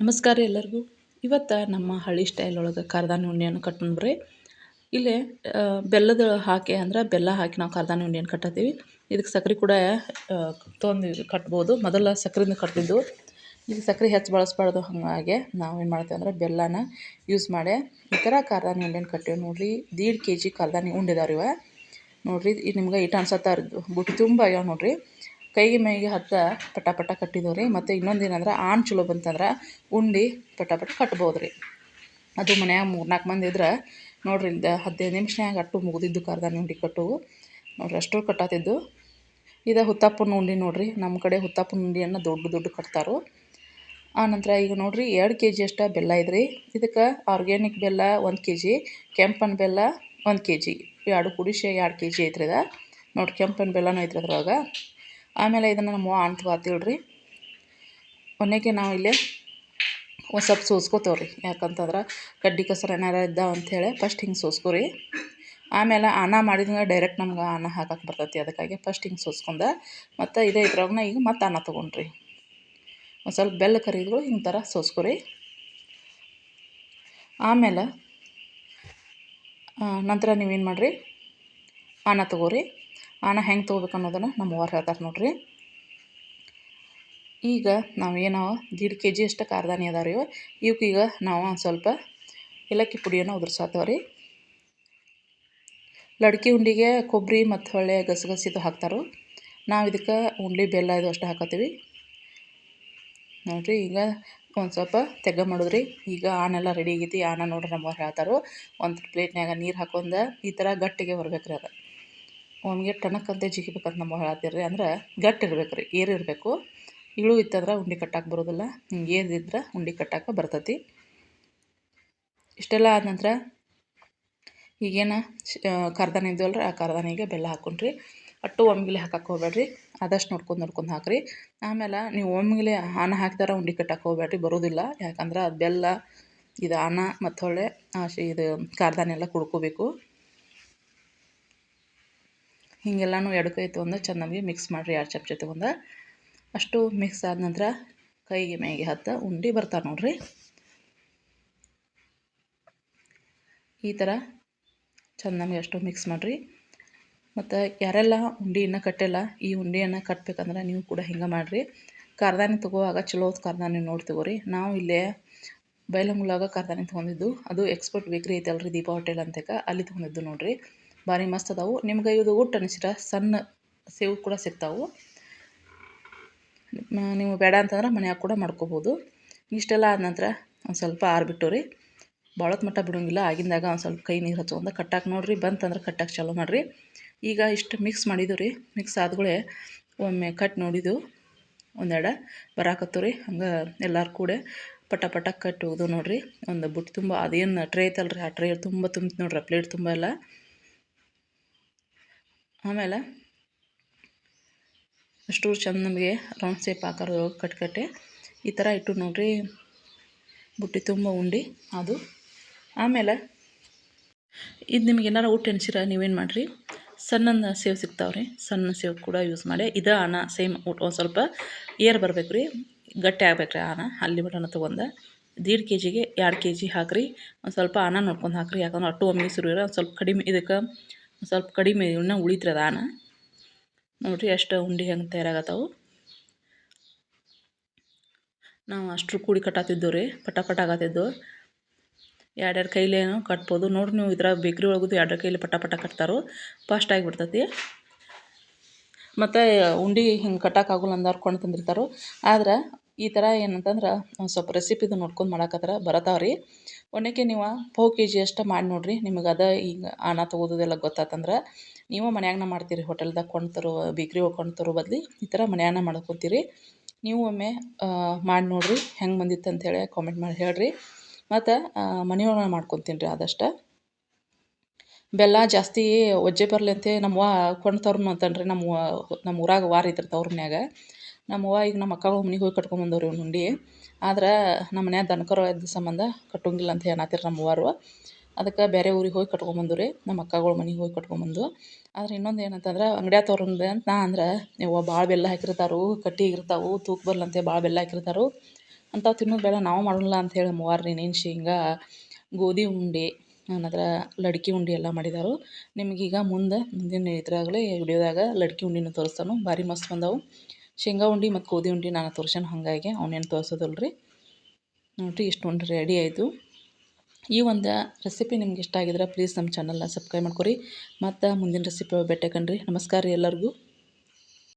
ನಮಸ್ಕಾರ ಎಲ್ಲರಿಗೂ. ಇವತ್ತು ನಮ್ಮ ಹಳ್ಳಿ ಸ್ಟೈಲ್ ಒಳಗೆ ಕರ್ದಾನ ಉಂಡೆಯನ್ನು ರೀ ಇಲ್ಲೇ ಬೆಲ್ಲದ ಹಾಕಿ ಅಂದ್ರೆ ಬೆಲ್ಲ ಹಾಕಿ ನಾವು ಕರ್ದಾನ ಉಂಡೆಯನ್ನು ಕಟ್ಟತ್ತೀವಿ. ಇದಕ್ಕೆ ಸಕ್ರೆ ಕೂಡ ತೊಂದು ಕಟ್ಬೋದು. ಮೊದಲ ಸಕ್ರೆಯಿಂದ ಕಟ್ತಿದ್ದು. ಈಗ ಸಕ್ರೆ ಹೆಚ್ಚು ಬಳಸ್ಬಾರ್ದು ಹಾಗಾಗಿ ನಾವು ಏನು ಮಾಡ್ತೇವೆ ಅಂದ್ರೆ ಬೆಲ್ಲನ ಯೂಸ್ ಮಾಡಿ ಈ ಥರ ಕರ್ದಾನ ಉಂಡೆಯನ್ನು ಕಟ್ಟೇವೆ. ನೋಡಿರಿ, ದೀಡ್ ಕೆ ಜಿ ಕಾರ್ದಾನಿ ಉಂಡೆ ಇದಾವೆ ಇವ. ನೋಡಿರಿ ಇದು ನಿಮ್ಗೆ ಇಟ್ಟು ಅನ್ಸತ್ತಾರ ಬುಟ್ಟಿ ತುಂಬ ಆಗ್ಯಾವ ನೋಡಿರಿ. ಕೈಗೆ ಮೈಗೆ ಹತ್ತ ಪಟ ಪಟ ಕಟ್ಟಿದವು ರೀ ಮತ್ತು ಇನ್ನೊಂದು ಏನಂದ್ರೆ, ಆಣ್ ಚಲೋ ಬಂತಂದ್ರೆ ಉಂಡಿ ಪಟ ಪಟ ಕಟ್ಬೋದು ರೀ ಅದು ಮನ್ಯಾಗ ಮೂರು ನಾಲ್ಕು ಮಂದಿ ಇದ್ರೆ. ನೋಡ್ರಿ ಇಲ್ದ ಹದಿನೈದು ನಿಮಿಷನ್ಯಾಗ ಅಟ್ಟು ಮುಗಿದಿದ್ದು ಕರ್ದಾನ ಉಂಡಿ ಕಟ್ಟು. ನೋಡ್ರಿ ಅಷ್ಟು ಕಟ್ಟಾತಿದ್ದು. ಇದು ಹುತ್ತಪ್ಪನ ಉಂಡಿ ನೋಡ್ರಿ. ನಮ್ಮ ಕಡೆ ಹುತ್ತಪ್ಪನ ಉಂಡೆಯನ್ನು ದೊಡ್ಡ ದೊಡ್ಡ ಕಟ್ತಾರೋ. ಆನಂತರ ಈಗ ನೋಡ್ರಿ, ಎರಡು ಕೆ ಜಿ ಅಷ್ಟು ಬೆಲ್ಲ ಇದ್ರಿ ಇದಕ್ಕೆ ಆರ್ಗ್ಯಾನಿಕ್ ಬೆಲ್ಲ ಒಂದು ಕೆ ಜಿ ಕೆಂಪನ ಬೆಲ್ಲ ಒಂದು ಕೆ ಜಿ ಎರಡು ಕುಡಿಸಿ ಎರಡು ಕೆ ಜಿ ಐತ್ರಿ ಅದ ನೋಡ್ರಿ, ಕೆಂಪನ ಬೆಲ್ಲನೂ ಐತ್ರಿ ಅದ್ರೊಳಗೆ ಆಮೇಲೆ ಇದನ್ನು ನಮ್ಮ ಆನ್ ತೊಗೊತೀವಿ ಕೊನೆಗೆ ನಾವು ಇಲ್ಲಿ ಒಂದು ಸ್ವಲ್ಪ ಸೋಸ್ಕೋತೇವೆ ರೀ ಯಾಕಂತಂದ್ರೆ ಕಡ್ಡಿ ಕಸರು ಏನಾರ ಇದ್ದಾವೆ ಅಂಥೇಳಿ ಫಸ್ಟ್ ಹಿಂಗೆ ಸೋಸ್ಕೋರಿ. ಆಮೇಲೆ ಅನ್ನ ಮಾಡಿದಂಗೆ ಡೈರೆಕ್ಟ್ ನಮ್ಗೆ ಅನ್ನ ಹಾಕಕ್ಕೆ ಬರ್ತೈತಿ. ಅದಕ್ಕಾಗಿ ಫಸ್ಟ್ ಹಿಂಗೆ ಸೋಸ್ಕೊಂಡ ಮತ್ತು ಇದೇ ಇದ್ರಾಗನ ಈಗ ಮತ್ತೆ ಅನ್ನ ತೊಗೊಂಡ್ರಿ. ಒಂದು ಸ್ವಲ್ಪ ಬೆಲ್ಲ ಕರಿದ್ರು ಹಿಂಗೆ ಥರ ಸೋಸ್ಕೊರಿ. ಆಮೇಲೆ ನಂತರ ನೀವೇನು ಮಾಡಿರಿ? ಅನ್ನ ತೊಗೋರಿ. ಆನ ಹೆಂಗೆ ತೊಗೋಬೇಕು ಅನ್ನೋದನ್ನು ನಮ್ಮ ಹೇಳ್ತಾರೆ ನೋಡಿರಿ. ಈಗ ನಾವೇನೋ ದೀಡ್ ಕೆ ಜಿ ಅಷ್ಟು ಕಾರ್ದಾನಿ ಅದಾವ ರೀ ಇವಕ್ಕೀಗ ನಾವು ಒಂದು ಸ್ವಲ್ಪ ಏಲಕ್ಕಿ ಪುಡಿಯನ್ನು ಉದುರ್ಸಾತೇವೆ ರೀ. ಲಡ್ಕಿ ಉಂಡಿಗೆ ಕೊಬ್ಬರಿ ಮತ್ತು ಹೊಳ್ಳೆ ಗಸಗಸಿದು ಹಾಕ್ತಾರೆ. ನಾವು ಇದಕ್ಕೆ ಉಂಡ್ಲಿ ಬೆಲ್ಲ ಇದು ಅಷ್ಟು ಹಾಕತ್ತೀವಿ ನೋಡಿರಿ ಈಗ ಒಂದು ಸ್ವಲ್ಪ ತೆಗ್ಗ ಮಾಡಿದ್ರಿ. ಈಗ ಆನೆಲ್ಲ ರೆಡಿ ಆಗೈತಿ. ಆನ ನೋಡ್ರಿ ನಮ್ಮವ್ರು ಹೇಳ್ತಾರೆ. ಒಂದು ಪ್ಲೇಟ್ನಾಗ ನೀರು ಹಾಕೊಂಡ ಈ ಥರ ಗಟ್ಟಿಗೆ ಬರ್ಬೇಕು ರೀ ಅದು. ಒಮ್ಗೆ ಟನಕ್ಕಂತೆ ಜಿಗಿಬೇಕಂತ ನಮ್ಮ ಹೇಳತ್ತೀರಿ ಅಂದ್ರೆ ಗಟ್ಟಿ ಇರ್ಬೇಕು ರೀ ಏರಿರಬೇಕು ಇಳು ಇತ್ತಂದ್ರೆ ಉಂಡಿ ಕಟ್ಟಾಕ ಬರೋದಿಲ್ಲ, ಹಿಂಗೆ ಏರಿದ್ರೆ ಉಂಡೆ ಕಟ್ಟಕ್ಕೆ ಬರ್ತೈತಿ. ಇಷ್ಟೆಲ್ಲ ಆದ ನಂತರ ಈಗೇನು ಕಾರ್ದಾನ ರೀ ಆ ಖಾರದಾನಿಗೆ ಬೆಲ್ಲ ಹಾಕೊಂಡ್ರಿ. ಅಟ್ಟು ಒಮ್ಗಿಲೆ ಹಾಕಕ್ಕೆ ಹೋಗ್ಬೇಡ್ರಿ. ಆದಷ್ಟು ನೋಡ್ಕೊಂಡು ನೋಡ್ಕೊಂಡು ಹಾಕಿರಿ. ಆಮೇಲೆ ನೀವು ಒಮ್ಗಿಲೆ ಅನ್ನ ಹಾಕಿದಾರ ಉಂಡಿ ಕಟ್ಟಕ್ಕೆ ಹೋಗ್ಬೇಡ್ರಿ, ಬರೋದಿಲ್ಲ. ಯಾಕಂದ್ರೆ ಅದು ಬೆಲ್ಲ, ಇದು ಅನ್ನ ಮತ್ತು ಹೊಳ್ಳೆ ಇದು ಖಾರದಾನೆಲ್ಲ ಕುಡ್ಕೋಬೇಕು. ಹೀಗೆಲ್ಲನೂ ಎರಡು ಕೈ ತೊಗೊಂಡು ಚೆನ್ನಾಗಿ ಮಿಕ್ಸ್ ಮಾಡಿರಿ ಎರಡು ಚಮಚ ತೊಗೊಂಡು ಅಷ್ಟು ಮಿಕ್ಸ್ ಆದ ನಂತರ ಕೈಗೆ ಮೇಗೆ ಹತ್ತ ಉಂಡೆ ಬರ್ತಾವೆ ನೋಡ್ರಿ. ಈ ಥರ ಚೆನ್ನಾಗಿ ಅಷ್ಟು ಮಿಕ್ಸ್ ಮಾಡಿರಿ. ಮತ್ತು ಯಾರೆಲ್ಲ ಉಂಡೆ ಇನ್ನೂ ಕಟ್ಟಿಲ್ಲ, ಈ ಉಂಡೆಯನ್ನು ಕಟ್ಟಬೇಕಂದ್ರೆ ನೀವು ಕೂಡ ಹಿಂಗೆ ಮಾಡಿರಿ. ಕಾರ್ದಾನಿ ತೊಗೋವಾಗ ಚಲೋ ಕಾರ್ದಾನಿ ನೋಡಿ ತಗೋರಿ ನಾವು ಇಲ್ಲೇ ಬೈಲಂಗುಳಾಗ ಕಾರ್ದಾನಿ ತೊಗೊಂಡಿದ್ದು. ಅದು ಎಕ್ಸ್ಪೋರ್ಟ್ ಬೇಕ್ರಿ ಐತಲ್ರಿ ದೀಪಾ ಹೋಟೆಲ್ ಅಂತಕ. ಅಲ್ಲಿ ತೊಗೊಂಡಿದ್ದು ನೋಡಿರಿ. ಭಾರಿ ಮಸ್ತ್ ಅದಾವು. ನಿಮ್ಗೆ ಇದು ಊಟ ಅನಿಸಿರ ಸಣ್ಣ ಸೇವು ಕೂಡ ಸಿಗ್ತಾವು. ನೀವು ಬೇಡ ಅಂತಂದ್ರೆ ಮನ್ಯಾಗ ಕೂಡ ಮಾಡ್ಕೋಬೋದು. ಇಷ್ಟೆಲ್ಲ ಆದ ನಂತರ ಒಂದು ಸ್ವಲ್ಪ ಆರ್ಬಿಟ್ಟು ರೀ ಭಾಳತ್ ಮಟ್ಟ ಬಿಡೋಂಗಿಲ್ಲ. ಆಗಿಂದಾಗ ಒಂದು ಸ್ವಲ್ಪ ಕೈ ನೀರು ಹಚ್ಕೊಂಡು ಕಟ್ಟಕ್ಕೆ ನೋಡಿರಿ. ಬಂತಂದ್ರೆ ಕಟ್ಟಕ್ಕೆ ಚಾಲೂ ಮಾಡಿರಿ. ಈಗ ಇಷ್ಟು ಮಿಕ್ಸ್ ಮಾಡಿದ್ದು ರೀ ಮಿಕ್ಸ್ ಆದ್ಗಳೇ ಒಮ್ಮೆ ಕಟ್ ನೋಡಿದ್ದು ಒಂದೆರಡು ಬರಾಕತ್ತು ರೀ ಹಂಗೆ ಎಲ್ಲರೂ ಕೂಡ ಪಟ ಪಟ ಕಟ್ಟಿ ಹೋಗ್ದು ನೋಡಿರಿ. ಒಂದು ಬುಟ್ಟು ತುಂಬ, ಅದೇನು ಟ್ರೇ ರೀ ಆ ಟ್ರೇ ತುಂಬ ತುಂಬಿತು ನೋಡ್ರಿ. ಪ್ಲೇಟ್ ತುಂಬ ಎಲ್ಲ. ಆಮೇಲೆ ಅಷ್ಟು ಚಂದ ನಮಗೆ ರೌಂಡ್ ಸೇಪ್ ಕಟ್ ಕಟ್ಟೆ ಈ ಥರ ಇಟ್ಟು ನೋಡಿರಿ, ಬುಟ್ಟಿ ತುಂಬ ಉಂಡಿ ಅದು. ಆಮೇಲೆ ಇದು ನಿಮ್ಗೆ ಏನಾರು ಊಟ ಎಣಿಸಿರ, ನೀವೇನು ಮಾಡಿರಿ? ಸಣ್ಣ ಸೇವ್ ಸಿಗ್ತಾವ್ರಿ. ಸಣ್ಣ ಸೇವ್ ಕೂಡ ಯೂಸ್ ಮಾಡಿ. ಇದು ಹಣ ಸೇಮ್ ಊಟ ಒಂದು ಸ್ವಲ್ಪ ಏರ್ ಬರ್ಬೇಕು ರೀ ಗಟ್ಟಿ ಆಗ್ಬೇಕು ರೀ ಆನ ಅಲ್ಲಿ ಮಟನ ತೊಗೊಂಡು ದೀಡ್ ಕೆ ಜಿಗೆ ಎರಡು ಕೆ ಜಿ ಹಾಕಿರಿ. ಒಂದು ಸ್ವಲ್ಪ ಅನ್ನ ನೋಡ್ಕೊಂಡು ಹಾಕಿರಿ. ಯಾಕಂದ್ರೆ ಅಟ್ಟು ಒಮ್ಮೆ ಸುರು ಒಂದು ಸ್ವಲ್ಪ ಕಡಿಮೆ ಇದಕ್ಕೆ ಸ್ವಲ್ಪ ಕಡಿಮೆ ಇನ್ನೂ ಉಳಿತ್ರದಾನ ನೋಡಿರಿ ಎಷ್ಟು ಉಂಡೆ ಹೆಂಗೆ ತಯಾರಾಗತ್ತವು ನಾವು ಅಷ್ಟು ಕೂಡಿ ಕಟ್ಟಾತಿದ್ದೆವು ರೀ ಪಟ ಪಟ ಆಗತ್ತಿದ್ದು ಎರಡೆರಡು ಕೈಲೇನು ಕಟ್ಬೋದು. ನೋಡಿರಿ ನೀವು ಇದ್ರಾಗ ಬೇಕ್ರಿ ಒಳಗದು ಎರಡು ಕೈಲಿ ಪಟ ಪಟ ಕಟ್ತಾರೋ. ಫಾಸ್ಟ್ ಆಗಿಬಿಡ್ತತಿ ಮತ್ತು ಉಂಡೆ ಹಿಂಗೆ ಕಟ್ಟೋಕ್ಕಾಗಲ್ಲ ಅಂದವ್ರು ಕೊಂಡು ತಂದಿರ್ತಾರೋ. ಆದ್ರೆ ಈ ಥರ ಏನಂತಂದ್ರೆ ಒಂದು ಸ್ವಲ್ಪ ರೆಸಿಪಿದು ನೋಡ್ಕೊಂಡು ಮಾಡಕತ್ರ ಬರತಾವ ರೀ ಒಣಕ್ಕೆ ನೀವು ಪಾವು ಕೆ ಜಿ ಅಷ್ಟು ಮಾಡಿ ನೋಡಿರಿ, ನಿಮಗೆ ಅದ ಈಗ ಅನ್ನ ತೊಗೋದೆಲ್ಲ ಗೊತ್ತಾತಂದ್ರೆ, ನೀವು ಮನ್ಯಾಗನ ಮಾಡ್ತೀರಿ ಹೋಟೆಲ್ದಾಗ ಕೊಂಡು ತರೋ ಬೇಕ್ರಿ ಕೊಂಡು ತರೋ ಬದ್ಲಿ ಈ ಥರ ಮನ್ಯಾಗನ ಮಾಡ್ಕೊತೀರಿ. ನೀವು ಒಮ್ಮೆ ಮಾಡಿ ನೋಡಿರಿ, ಹೆಂಗೆ ಬಂದಿತ್ತು ಅಂಥೇಳಿ ಕಾಮೆಂಟ್ ಮಾಡಿ ಹೇಳ್ರಿ. ಮತ್ತು ಮನೆಯೊಳಗೆ ಮಾಡ್ಕೊತೀನಿ ರೀ ಆದಷ್ಟು. ಬೆಲ್ಲ ಜಾಸ್ತಿ ಒಜ್ಜೆ ಬರಲಿ ಅಂತ ವಾ ಕೊಂಡು ತರೋನು ಅಂತನ್ರಿ ನಮ್ಮ ನಮ್ಮ ಊರಾಗ ವಾರ ಇದ್ರ ತವ್ರ ಮನ್ಯಾಗ. ನಮ್ಮವ್ವ ಈಗ ನಮ್ಮ ಅಕ್ಕಗಳ ಮನೆಗೆ ಹೋಗಿ ಕಟ್ಕೊಂಬಂದವ್ರಿ ಅವ್ನ ಉಂಡಿ ಆದ್ರೆ ನಮ್ಮ ಮನ್ಯಾಗ ದನಕರು ಇದ್ದ ಸಂಬಂಧ ಕಟ್ಟೋಂಗಿಲ್ಲ ಅಂತ ಹೇಳತ್ತಿರ ನಮ್ಮ ಅವ್ವಾರು. ಅದಕ್ಕೆ ಬೇರೆ ಊರಿಗೆ ಹೋಗಿ ಕಟ್ಕೊಂಬಂದು ರೀ ನಮ್ಮ ಅಕ್ಕಗಳ ಮನೆಗೆ ಹೋಗಿ ಕಟ್ಕೊಂಬಂದು ಆದ್ರೆ ಇನ್ನೊಂದು ಏನಂತಂದ್ರೆ ಅಂಗಡ್ಯಾಗ ತೋರಂದೆ ಅಂತ ನಾ ಅಂದ್ರೆ ಯವ್ವ ಭಾಳ ಬೆಲ್ಲ ಹಾಕಿರ್ತಾರು ಕಟ್ಟಿಗಿರ್ತಾವು ತೂಕ ಬರ್ಲಂತೆ ಭಾಳ ಬೆಲ್ಲ ಹಾಕಿರ್ತಾರು. ಅಂಥವು ತಿನ್ನೋದು ಬೇಡ, ನಾವು ಮಾಡೋಲ್ಲ ಹೇಳಿ ಮೂವಾರು ನೀನು ಶೇಂಗಾ, ಗೋಧಿ ಉಂಡೆ ಆನಂತರ ಲಡ್ಕಿ ಉಂಡೆ ಎಲ್ಲ ಮಾಡಿದಾರು. ನಿಮಗೀಗ ಮುಂದೆ ಮುಂದಿನ ಇದ್ರಾಗಲೇ ವಿಡಿಯೋದಾಗ ಲಡ್ಕಿ ಉಂಡಿನ ತೋರಿಸ್ತಾನು, ಭಾರಿ ಮಸ್ತ್ ಬಂದವು. ಶೇಂಗಾ ಉಂಡೆ ಮತ್ತು ಗೋಧಿ ಉಂಡೆ ನಾನು ತೋರ್ಸೋಣ ಹಾಗಾಗಿ, ಅವನೇನು ತೋರ್ಸೋದಿಲ್ಲ ರೀ ನೋಡಿರಿ ಇಷ್ಟು ಉಂಡೆ ರೆಡಿ ಆಯಿತು. ಈ ಒಂದು ರೆಸಿಪಿ ನಿಮ್ಗೆ ಇಷ್ಟ ಆಗಿದ್ರೆ ಪ್ಲೀಸ್ ನಮ್ಮ ಚಾನಲ್ನ ಸಬ್ಸ್ಕ್ರೈಬ್ ಮಾಡ್ಕೊರಿ. ಮತ್ತು ಮುಂದಿನ ರೆಸಿಪಿ ಭೇಟಿ ಕಣ್ರಿ ನಮಸ್ಕಾರ ರೀ ಎಲ್ಲರಿಗೂ.